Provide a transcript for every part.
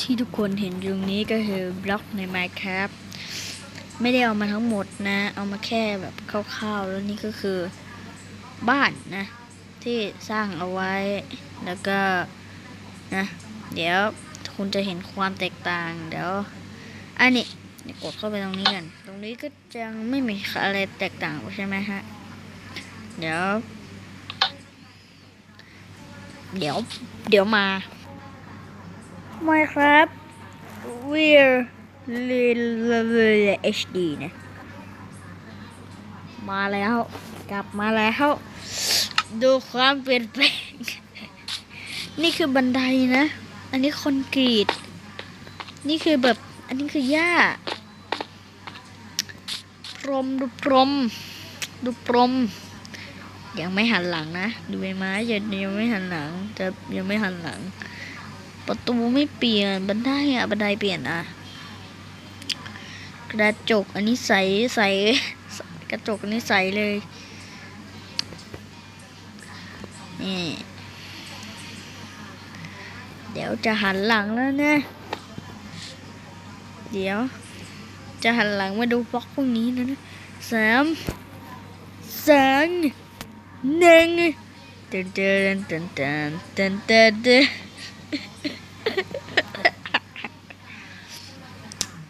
ที่ทุกคนเห็นตรงนี้ก็คือบล็อกใน Minecraft ไม่ได้เอามาทั้งหมดนะ เอามาแค่แบบคร่าวๆ แล้วนี่ก็คือบ้านนะ ที่สร้างเอาไว้แล้วก็นะ เดี๋ยวคุณจะเห็นความแตกต่าง เดี๋ยวอันนี้กดเข้าไปตรงนี้กัน ตรงนี้ก็ยังไม่มีอะไรแตกต่างใช่ไหมฮะ เดี๋ยว เดี๋ยว เดี๋ยวมา ไม่ครับ We're HD นะ มาแล้ว กลับมาแล้ว ดูความเปลี่ยนแปลง นี่คือบันไดนะ อันนี้คอนกรีต นี่คือแบบ อันนี้คือหญ้า พรมดูพรม ดูพรม ยังไม่หันหลังนะ ดูใบไม้ยังยังไม่หันหลัง จะยังไม่หันหลัง ประตูไม่เปลี่ยน บันไดอะบันไดเปลี่ยนอะกระจกอันนี้ใสใสกระจกอันนี้ใสเลยนี่เดี๋ยวจะหันหลังแล้วนะเดี๋ยว จะหันหลังมาดูบล็อกพวกนี้นะนะสามสอง หนึ่งเดินเดินเดินเดินเดินเดิน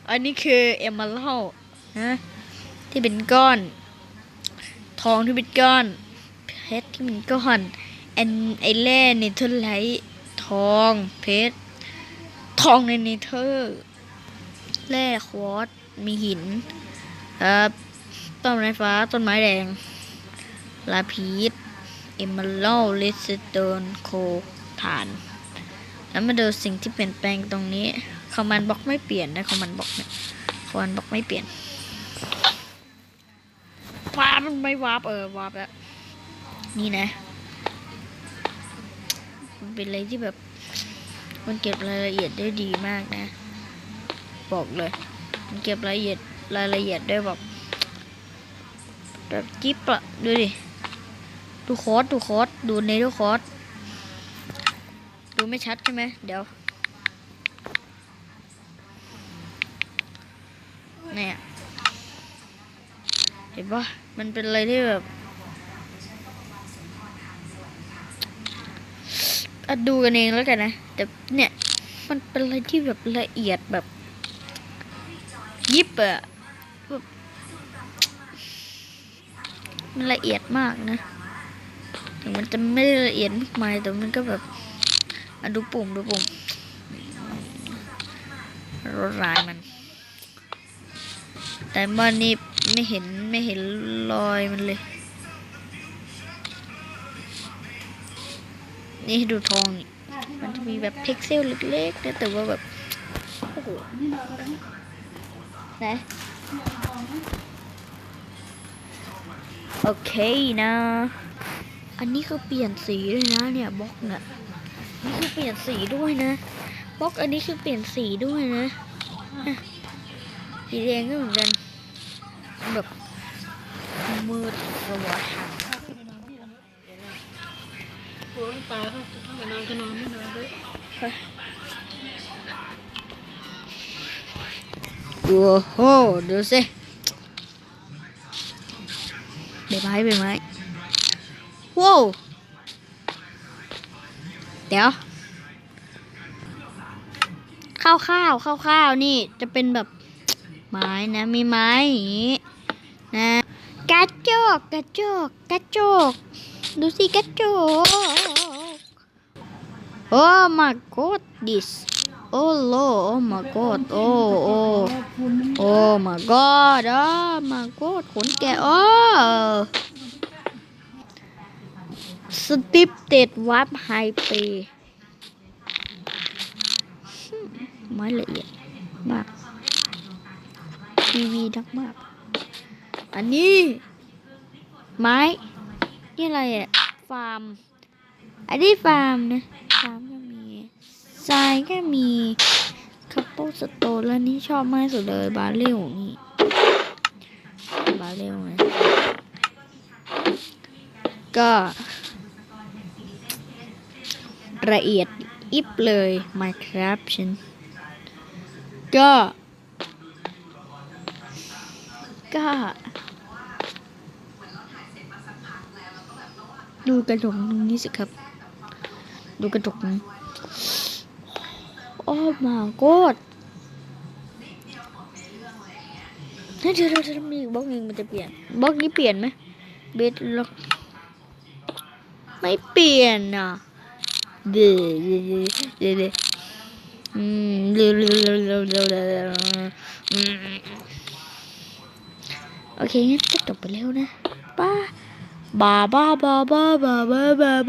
อันนี้คือเอม a ล d ฮะที่เป็นก้อน ทองที่เป็นก้อนเพชรที่เป็นก้อนแอนไอแร่เนเธอร์ไลท์ทองเพชรทองในเนเธอร์แร่ควอตมีหินเอ่อต้นไม้ฟ้าต้นไม้แดง ลาพีสเอม a ลเลสโตนโคฐาน แล้วมาดูสิ่งที่เปลี่ยนแปลงตรงนี้คอมมานด์บล็อกไม่เปลี่ยนนะคอมมานด์บล็อกเนี่ยคอมมานด์บล็อกไม่เปลี่ยนวาร์ปมันไม่วาร์ปเออวาร์ปแล้วนี่นะ มันเป็นอะไรที่แบบ มันเก็บรายละเอียดได้ดีมากนะ บอกเลย มันเก็บรายละเอียดรายละเอียดได้แบบแบบจิ๊บอะดูดิ ดูโค้ดดูโค้ดดูในดูโค้ดดูไม่ชัดใช่ไหมเดี๋ยวเนี่ยเห็นปะมันเป็นอะไรที่แบบอะดูกันเองแล้วกันนะ แต่เนี่ย มันเป็นอะไรที่แบบละเอียดแบบ ยิบอะแบบมันละเอียดมากนะ ถึงมันจะไม่ละเอียดมากมายแต่มันก็แบบอดูปุ่มดูปุ่มรถรายมัน แต่มันนี่ไม่เห็นไม่เห็นรอยมันเลย นี่ดูทองนี่มันจะมีแบบพิกเซลเล็กๆนะแต่ว่าแบบโอ้โหนะโอเคนะ อันนี้คือเปลี่ยนสีด้วยนะเนี่ยบล็อกเนี่ยนี่คือเปลี่ยนสีด้วยนะบล็อกอันนี้คือเปลี่ยนสีด้วยนะอะสีแดงก็เหมือนกันแบบมืดสว่างโอ้ยตาเขาไปนอนก็นอนไม่นอนเลยโอ้โหดูสิใบไม้ใบไม้ ว้าวเดี๋ยว ข้าวข้าวข้าวข้าวนี่จะเป็นแบบไม้นะมีไม้อย่างนี้นะกระจกกระจกกระจก ดูสิกระจก Oh my god this Oh Lord oh my god oh oh Oh my god oh my god ขนแกะ oh สติปเต็ดวับไฮเปไม้ละเอียดมาก ทีวีดักมาก อันนี้ ไม้ นี่อะไรอะฟาร์ม อันนี้ฟาร์มนะฟาร์มก็มีทรายก็มีคัพเปิลสโตนแล้วนี่ชอบมากสุดเลยบาเรลนี่บาเรลนะก็ ละเอียดอิบเลย Minecraft ฉันก็ ก็ ดูกระจกตรงนี้สิครับ ดูกระจกนี้โอ้มาโกดเฮ้ยเดี๋ยวเดี๋ยวเดี๋ยวมีบล็อกนึงมันจะเปลี่ยนบล็อกนี้เปลี่ยนไหมเบสล็อกไม่เปลี่ยนอะ เดเดเดเดอืมเดี๋ยวเดี๋ยวเดี๋ยวเดี๋ยวเดี๋ยวเดี๋ยวอืมโอเคงั้นก็จบไปแล้วนะป้าบาบาบาบาบาบาบา